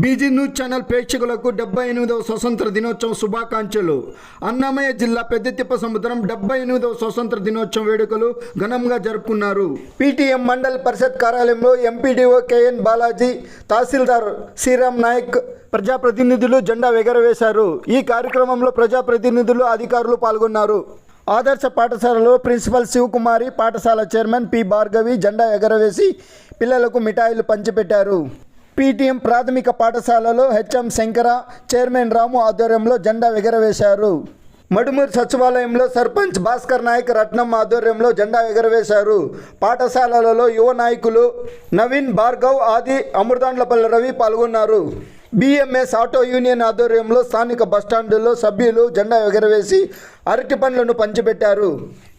BG news channel ప్రేక్షకులకు డెబ్బై ఎనిమిదవ స్వతంత్ర దినోత్సవం శుభాకాంక్షలు. అన్నమయ్య జిల్లా పెద్దతిప్ప సముద్రం డెబ్బై ఎనిమిదవ స్వతంత్ర దినోత్సవం వేడుకలు ఘనంగా జరుపుకున్నారు. పీటీఎం మండల్ పరిషత్ కార్యాలయంలో ఎంపీడీఓ కేఎన్ బాలాజీ తహసీల్దార్ శ్రీరామ్ నాయక్ ప్రజాప్రతినిధులు జెండా ఎగరవేశారు ఈ కార్యక్రమంలో ప్రజాప్రతినిధులు అధికారులు పాల్గొన్నారు. ఆదర్శ పాఠశాలలో ప్రిన్సిపల్ శివకుమారి పాఠశాల చైర్మన్ పి భార్గవి జెండా ఎగరవేసి పిల్లలకు మిఠాయిలు పంచిపెట్టారు. పీటీఎం ప్రాథమిక పాఠశాలలో హెచ్ఎం శంకర చైర్మన్ రాము ఆధ్వర్యంలో జెండా ఎగరవేశారు. మడుమూరు సచివాలయంలో సర్పంచ్ భాస్కర్ నాయక్ రత్నం ఆధ్వర్యంలో జెండా ఎగరవేశారు. పాఠశాలలలో యువ నాయకులు నవీన్ భార్గవ్ ఆది అమృతాండ్లపల్లి రవి పాల్గొన్నారు. బిఎంఎస్ ఆటో యూనియన్ ఆధ్వర్యంలో స్థానిక బస్టాండులో సభ్యులు జెండా ఎగరవేసి అరటి పండ్లను పంచిపెట్టారు.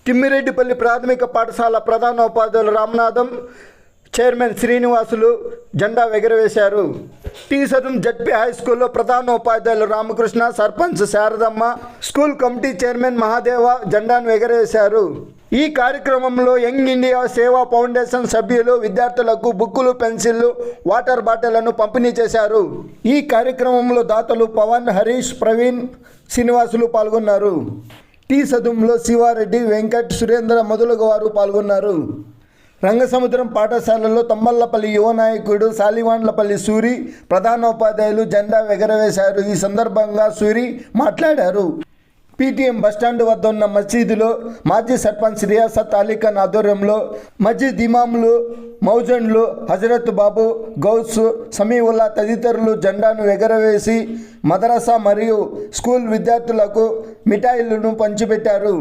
తిమ్మిరెడ్డిపల్లి ప్రాథమిక పాఠశాల ప్రధానోపాధ్యాయులు రామనాథం చైర్మన్ శ్రీనివాసులు జెండా ఎగరవేశారు. టీసరం జడ్పీ హై స్కూల్లో ప్రధాన ఉపాధ్యాయులు Ramakrishna sarpanch Saradamma school committee chairman Mahadeva జెండాను ఎగరవేశారు. ఈ కార్యక్రమంలో యంగ్ ఇండియా సేవా ఫౌండేషన్ సభ్యులు విద్యార్థులకు బుక్కులు పెన్సిళ్ళు వాటర్ బాటిళ్ళను పంపిణీ చేశారు. ఈ కార్యక్రమంలో దాతలు పవన్ హరీష్ ప్రవీణ్ శ్రీనివాసులు పాల్గొన్నారు. టీ సదుంలో శివారెడ్డి వెంకట్ సురేంద్ర మొదలగు వారు పాల్గొన్నారు. రంగసముద్రం పాఠశాలలో తమ్మల్లపల్లి యువ నాయకుడు సాలివాండ్లపల్లి సూరి ప్రధానోపాధ్యాయులు జెండా ఎగరవేశారు. ఈ సందర్భంగా సూరి మాట్లాడారు. పీటీఎం బస్టాండ్ వద్ద ఉన్న మసీదులో మాజీ సర్పంచ్ రియాసత్ అలీఖాన్ ఆధ్వర్యంలో మస్జిద్ ఇమాములు మౌజన్లు హజరత్ బాబు గౌస్ సమీవుల్లా తదితరులు జెండాను ఎగరవేసి మదరసా మరియు స్కూల్ విద్యార్థులకు మిఠాయిలను పంచిపెట్టారు.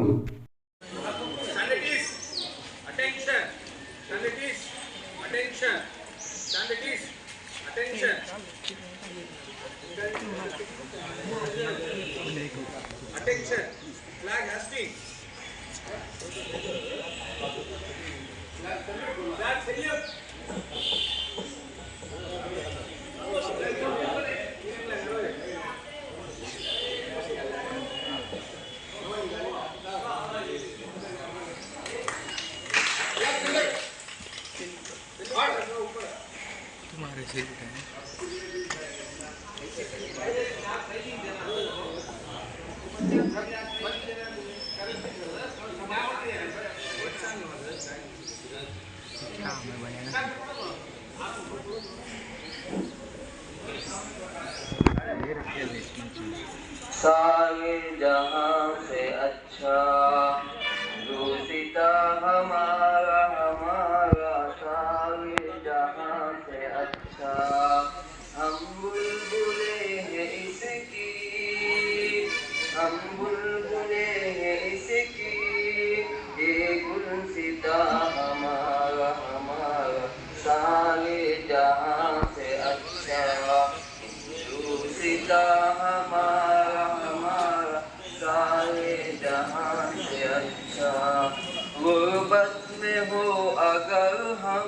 ऐसे ही सारे जहाँ से अच्छा हम बुलबुले ये गुलसिता हमारा हमारा। सारे जहाँ से अच्छा दूषिता हमारा हमारा। सारे जहाँ से अच्छा गुर्बत हो अगर हम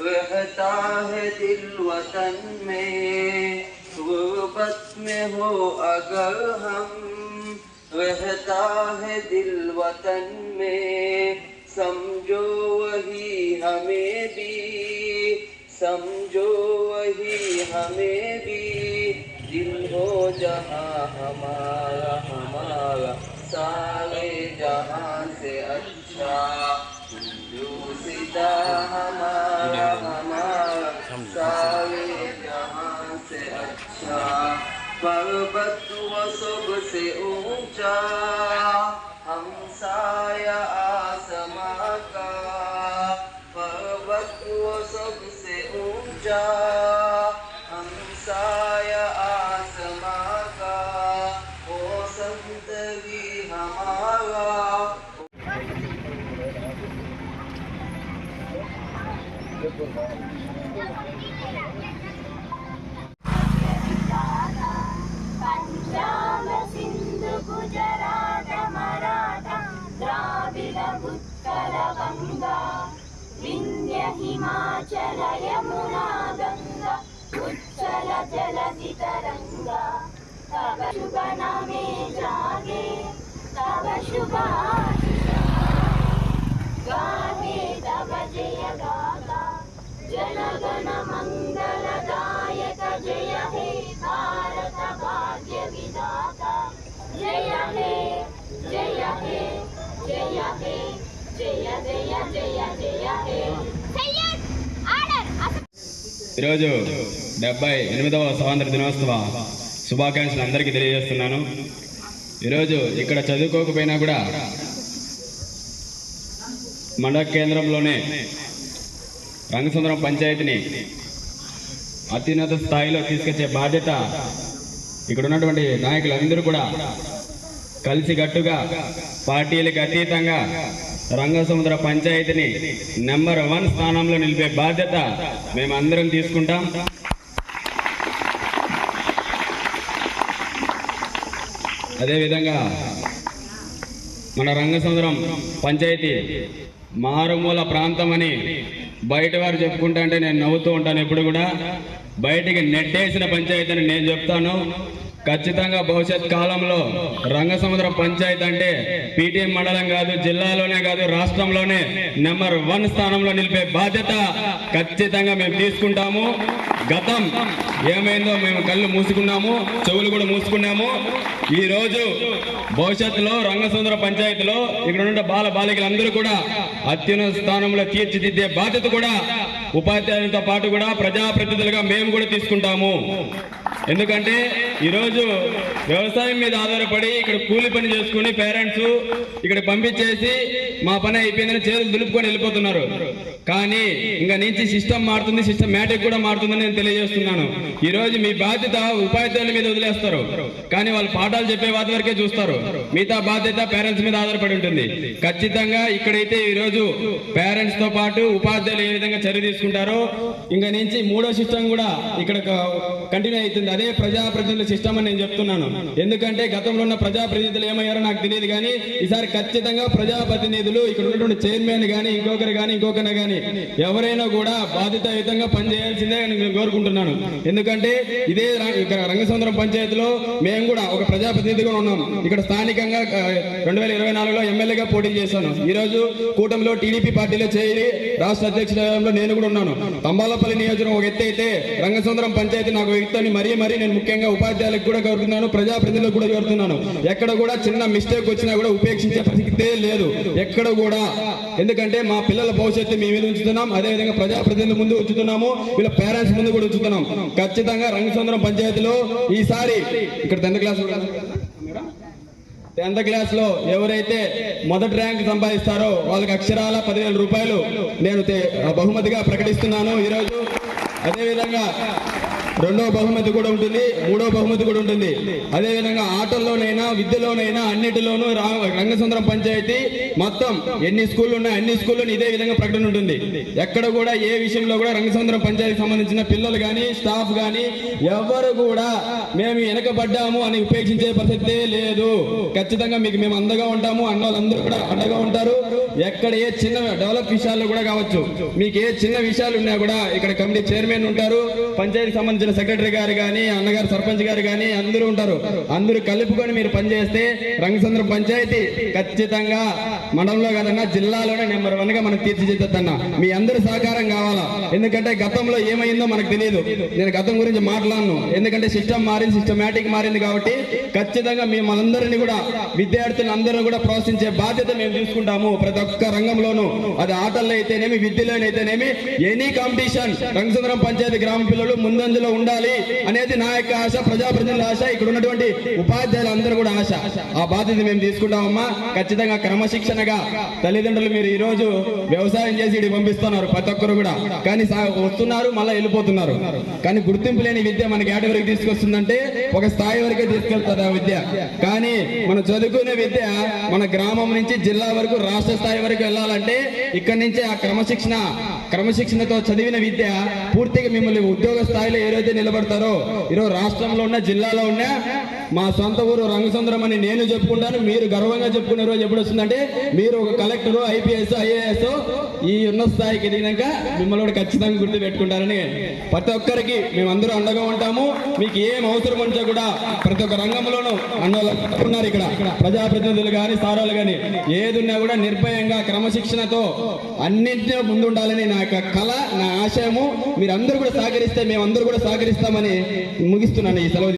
रहता है दिल वतन में। गुर्बत में हो अगर हम रहता है दिल वतन में। समझो वही हमें भी समझो वही हमें भी। दिल हो जहाँ हमारा हमारा सारे जहाँ से अच्छा। दूसरा हमारा हमारा सारे अच्छा पर्वत वो सबसे ऊँचा। हमसाया आसमा का। पर्वत वो सबसे ऊँचा। हम साया आसमा का। वो संत भी हमारा। Thank you. గంగా వింధ్య హిమాచల యమునా గంగా ఉచ్చల జలసి తరంగా తవ శుభ నమే జాగే తవ శుభ గాగే తవ జయ గాగా జనగణ ఈరోజు డెబ్బై ఎనిమిదవ స్వాతంత్ర దినోత్సవ శుభాకాంక్షలు అందరికీ తెలియజేస్తున్నాను. ఈరోజు ఇక్కడ చదువుకోకపోయినా కూడా మండల కేంద్రంలోనే రంగసుందరం పంచాయతీని అత్యున్నత స్థాయిలో తీసుకొచ్చే బాధ్యత ఇక్కడ ఉన్నటువంటి నాయకులందరూ కూడా కలిసికట్టుగా పార్టీలకు అతీతంగా రంగసముద్ర పంచాయతీని నెంబర్ వన్ స్థానంలో నిలిపే బాధ్యత మేమందరం తీసుకుంటాం. అదేవిధంగా మన రంగసముద్రం పంచాయతీ మారుమూల ప్రాంతం అని బయట వారు చెప్పుకుంటా అంటే నేను నవ్వుతూ ఉంటాను ఎప్పుడు కూడా. బయటికి నెట్టేసిన పంచాయతీ అని నేను చెప్తాను. ఖచ్చితంగా భవిష్యత్ కాలంలో రంగసముద్ర పంచాయతీ అంటే పీటీఎం మండలం కాదు జిల్లాలోనే కాదు రాష్ట్రంలోనే నెంబర్ వన్ స్థానంలో నిలిపే బాధ్యత ఖచ్చితంగా మేము తీసుకుంటాము. గతం ఏమైందో మేము కళ్ళు మూసుకున్నాము చెవులు కూడా మూసుకున్నాము. ఈరోజు భవిష్యత్తులో రంగసుందర పంచాయతీలో ఇక్కడ ఉన్న బాల బాలికలందరూ కూడా అత్యున్నత స్థానంలో తీర్చిదిద్దే బాధ్యత కూడా ఉపాధ్యాయులతో పాటు కూడా ప్రజాప్రతినిధులుగా మేము కూడా తీసుకుంటాము. ఎందుకంటే ఈరోజు వ్యవసాయం మీద ఆధారపడి ఇక్కడ కూలి పని చేసుకుని పేరెంట్స్ ఇక్కడ పంపించేసి మా పని అయిపోయిందని చేతులు దులుపుకొని వెళ్ళిపోతున్నారు. కానీ ఇంకా నుంచి సిస్టమ్ మారుతుంది సిస్టమ్ మ్యాటిక్ కూడా మారుతుందని నేను తెలియజేస్తున్నాను. ఈ రోజు మీ బాధ్యత ఉపాధ్యాయుల మీద వదిలేస్తారు. కానీ వాళ్ళు పాఠాలు చెప్పే వాటి వరకే చూస్తారు. మిగతా బాధ్యత పేరెంట్స్ మీద ఆధారపడి ఉంటుంది. ఖచ్చితంగా ఇక్కడైతే ఈ రోజు పేరెంట్స్తో పాటు ఉపాధ్యాయులు ఏ విధంగా చర్య తీసుకుంటారో ఇంకా నుంచి మూడో సిస్టమ్ కూడా ఇక్కడ కంటిన్యూ అవుతుంది. అదే ప్రజాప్రతినిధుల సిస్టమ్ అని నేను చెప్తున్నాను. ఎందుకంటే గతంలో ఉన్న ప్రజాప్రతినిధులు ఏమయ్యారో నాకు తెలియదు కానీ ఈసారి ఖచ్చితంగా ప్రజాప్రతినిధులు ఇక్కడ ఉన్నటువంటి చైర్మన్ కానీ ఇంకొకరు కానీ ఇంకొకరు కానీ ఎవరైనా కూడా బాధ్యతాయుతంగా పనిచేయాల్సిందే అని నేను కోరుకుంటున్నాను. ఎందుకంటే ఇదే ఇక్కడ రంగసముద్రం పంచాయతీలో మేము కూడా ఒక ప్రజాప్రతినిధిగా ఉన్నాం. ఇక్కడ స్థానికంగా రెండు వేల ఇరవై నాలుగులో ఎమ్మెల్యేగా పోటీ చేశాను. ఈ రోజు కూటమిలో టీడీపీ పార్టీలో చేరి రాష్ట్ర అధ్యక్షుడంలో నేను కూడా ఉన్నాను. తంబాలపల్లి నియోజకవర్గం ఒక ఎత్తు అయితే రంగసుందరం పంచాయతీ నాకు ఒక మరీ మరీ నేను ముఖ్యంగా ఉపాధ్యాయులకు కూడా కోరుతున్నాను ప్రజాప్రతినిధులకు కూడా కోరుతున్నాను. ఎక్కడ కూడా చిన్న మిస్టేక్ వచ్చినా కూడా ఉపేక్షించే పరిస్థితే లేదు. ఎక్కడ కూడా. ఎందుకంటే మా పిల్లల భవిష్యత్తు మీ మీద ఉంచుతున్నాం. అదేవిధంగా ప్రజాప్రతినిధుల ముందు ఉంచుతున్నాము. వీళ్ళ పేరెంట్స్ ముందు కూడా ఉంచుతున్నాం. ఖచ్చితంగా రంగసుందరం పంచాయతీలో ఈసారి ఇక్కడ టెన్త్ క్లాస్ టెన్త్ క్లాస్లో ఎవరైతే మొదటి ర్యాంక్ సంపాదిస్తారో వాళ్ళకి అక్షరాల పదివేల రూపాయలు నేను బహుమతిగా ప్రకటిస్తున్నాను ఈరోజు. అదేవిధంగా రెండో బహుమతి కూడా ఉంటుంది మూడో బహుమతి కూడా ఉంటుంది. అదేవిధంగా ఆటల్లోనైనా విద్యలోనైనా అన్నిటిలోనూ రా- రంగసుందరం పంచాయతీ మొత్తం ఎన్ని స్కూళ్ళు ఉన్నాయి అన్ని స్కూల్లో ఇదే విధంగా ప్రకటన ఉంటుంది. ఎక్కడ కూడా ఏ విషయంలో కూడా రంగసుందరం పంచాయతీ సంబంధించిన పిల్లలు కానీ స్టాఫ్ కానీ ఎవరు కూడా మేము వెనకబడ్డాము అని ఉపేక్షించే పరిస్థితి లేదు. ఖచ్చితంగా మీకు మేము అండగా ఉంటాము అన్న కూడా అండగా ఉంటారు. ఎక్కడ ఏ చిన్న డెవలప్ విషయాల్లో కూడా కావచ్చు. మీకు ఏ చిన్న విషయాలు ఉన్నా కూడా ఇక్కడ కమిటీ చైర్మన్ ఉంటారు. పంచాయతీకి సంబంధించిన సెక్రటరీ గారు కానీ అన్నగారు సర్పంచ్ గారు కానీ అందరూ ఉంటారు. అందరూ కలుపుకొని మీరు పనిచేస్తే రంగసంద్రం పంచాయతీ ఖచ్చితంగా మండలంలో కాదన్నా జిల్లాలోనే నెంబర్ వన్గా మనం తీర్చిదిద్దన్నా మీ అందరి సహకారం కావాలా? ఎందుకంటే గతంలో ఏమైందో మనకు తెలియదు నేను గతం గురించి మాట్లాడను. ఎందుకంటే సిస్టమ్ మారింది సిస్టమేటిక్ మారింది కాబట్టి ఖచ్చితంగా మేమందరినీ కూడా విద్యార్థులందరూ కూడా ప్రోత్సహించే బాధ్యత మేము తీసుకుంటాము ప్రతి ఒక్క రంగంలోనూ. అది ఆటల్లో అయితేనేమి విద్యలోనైతేనేమి ఎనీ కాంపిటీషన్ రంగసుందరం పంచాయతీ గ్రామ పిల్లలు ముందంజలో ఉండాలి అనేది నా యొక్క ఆశ ప్రజాప్రతినిధుల ఆశ ఇక్కడ ఉన్నటువంటి ఉపాధ్యాయులు అందరూ కూడా ఆశ. ఆ బాధ్యత మేము తీసుకుంటామమ్మా. ఖచ్చితంగా క్రమశిక్షణగా తల్లిదండ్రులు మీరు ఈ రోజు వ్యవసాయం చేసి ఇక్కడికి పంపిస్తున్నారు ప్రతి ఒక్కరు కూడా. కానీ వస్తున్నారు మళ్ళీ వెళ్ళిపోతున్నారు. కానీ గుర్తింపు లేని విద్య మనకి కేటగిరీకి తీసుకొస్తుందంటే ఒక స్థాయి వరకే తీసుకెళ్తుంది ఆ విద్య. కానీ మనం చదువుకునే విద్య మన గ్రామం నుంచి జిల్లా వరకు రాష్ట్ర స్థాయి వరకు వెళ్ళాలంటే ఇక్కడ నుంచే ఆ క్రమశిక్షణ క్రమశిక్షణతో చదివిన విద్య పూర్తిగా మిమ్మల్ని ఉద్యోగ స్థాయిలో ఏదైతే నిలబడతారో ఈరోజు రాష్ట్రంలో ఉన్న జిల్లాలో ఉన్న మా సొంత ఊరు రంగసుందరం అని నేను చెప్పుకుంటాను మీరు గర్వంగా చెప్పుకునే రోజు ఎప్పుడు వస్తుందంటే మీరు ఒక కలెక్టర్ ఐపీఎస్ ఐఏఎస్ ఈ ఉన్న స్థాయికి ఎదిగినాక మిమ్మల్ని కూడా ఖచ్చితంగా గుర్తు పెట్టుకుంటారని ప్రతి ఒక్కరికి మేమందరూ అండగా ఉంటాము. మీకు ఏం అవసరం ఉంటే కూడా ప్రతి ఒక్క రంగంలోనూ అన్నోళ్ళు ఉన్నారు ఇక్కడ. ప్రజాప్రతినిధులు కానీ సారాలు కానీ ఏది ఉన్నా కూడా నిర్భయంగా క్రమశిక్షణతో అన్నింటినీ ముందు ఉండాలని నా యొక్క కళ నా ఆశయము. మీరందరూ కూడా సహకరిస్తే మేమందరూ కూడా సహకరిస్తామని ముగిస్తున్నాను ఈ సెలవు